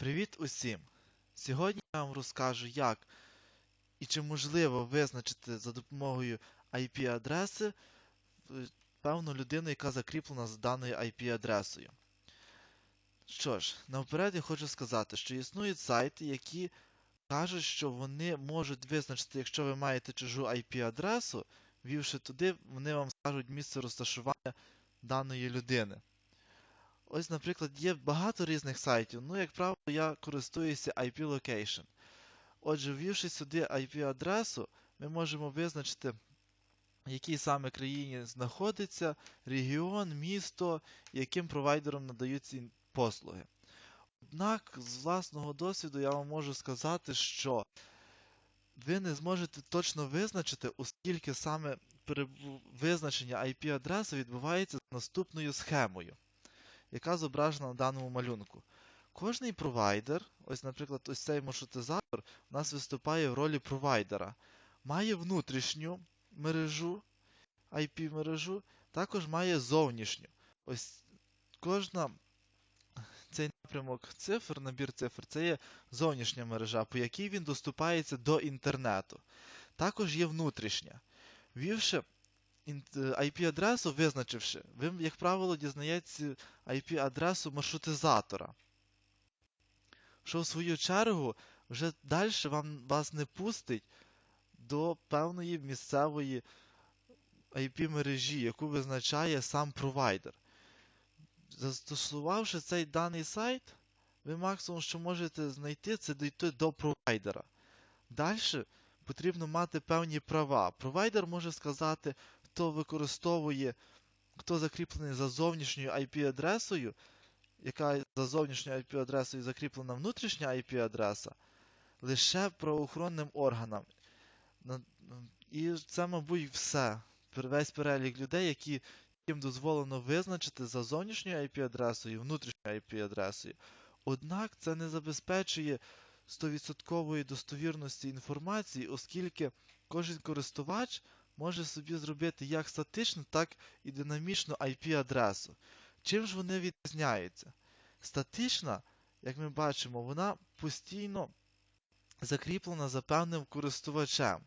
Привіт усім! Сьогодні я вам розкажу, як і чи можливо визначити за допомогою IP-адреси е, певну людину, яка закріплена за даною IP-адресою. Що ж, навперед я хочу сказати, що існують сайти, які кажуть, що вони можуть визначити, якщо ви маєте чужу IP-адресу, ввівши туди, вони вам скажуть місце розташування даної людини. Ось, наприклад, є багато різних сайтів. Ну, як правило, я користуюся IP Location. Отже, ввівши сюди IP-адресу, ми можемо визначити, в якій саме країні знаходиться регіон, місто, яким провайдером надають ці послуги. Однак, з власного досвіду я вам можу сказати, що ви не зможете точно визначити, оскільки саме визначення IP-адреси відбувається за наступною схемою яка зображена на даному малюнку. Кожний провайдер, ось, наприклад, ось цей маршрутизатор, у нас виступає в ролі провайдера, має внутрішню мережу, IP-мережу, також має зовнішню. Ось кожна цей напрямок цифр, набір цифр, це є зовнішня мережа, по якій він доступається до інтернету. Також є внутрішня. Ввівши IP-адресу визначивши, ви, як правило, дізнаєтеся IP-адресу маршрутизатора, що в свою чергу вже далі вам, вас не пустить до певної місцевої IP-мережі, яку визначає сам провайдер. Застосувавши цей даний сайт, ви максимум, що можете знайти, це дійти до провайдера. Далі потрібно мати певні права. Провайдер може сказати, хто використовує, хто закріплений за зовнішньою IP-адресою, яка за зовнішньою IP-адресою закріплена внутрішня IP-адреса, лише правоохоронним органам. І це, мабуть, все. Весь перелік людей, які, яким дозволено визначити за зовнішньою IP-адресою внутрішньою IP-адресою. Однак це не забезпечує 100% достовірності інформації, оскільки кожен користувач може собі зробити як статичну, так і динамічну IP-адресу. Чим ж вони відрізняються? Статична, як ми бачимо, вона постійно закріплена за певним користувачем.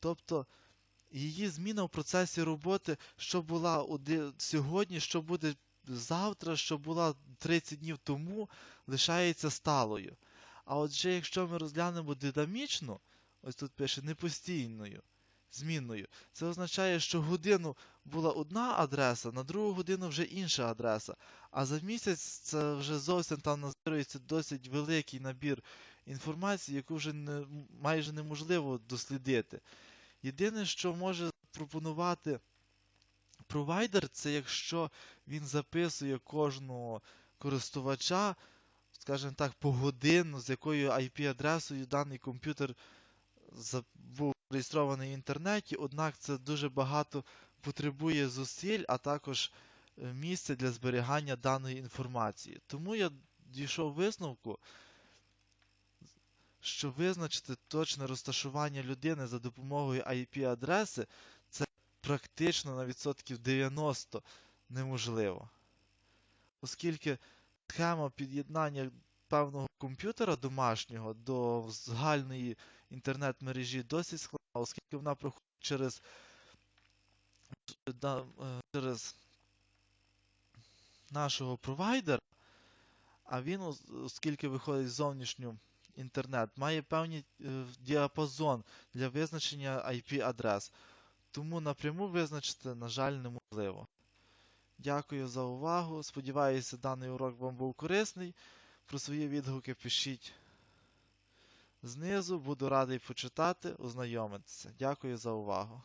Тобто її зміна в процесі роботи, що була сьогодні, що буде завтра, що була 30 днів тому, лишається сталою. А отже, якщо ми розглянемо динамічну, ось тут пише непостійною, змінною, це означає, що годину була одна адреса, на другу годину вже інша адреса. А за місяць це вже зовсім там назбирується досить великий набір інформації, яку вже не, майже неможливо дослідити. Єдине, що може пропонувати провайдер, це якщо він записує кожного користувача, скажімо так, по годину, з якою IP-адресою даний комп'ютер був реєстрований в інтернеті, однак це дуже багато потребує зусиль, а також місця для зберігання даної інформації. Тому я дійшов висновку, що визначити точне розташування людини за допомогою IP-адреси це практично на відсотків 90 неможливо. Оскільки схема під'єднання певного комп'ютера домашнього до загальної інтернет-мережі досить складна, оскільки вона проходить через через нашого провайдера, а він, оскільки виходить зовнішню інтернет, має певний діапазон для визначення IP-адрес. Тому напряму визначити, на жаль, неможливо. Дякую за увагу. Сподіваюся, даний урок вам був корисний. Про свої відгуки пишіть знизу. Буду радий почитати, ознайомитися. Дякую за увагу.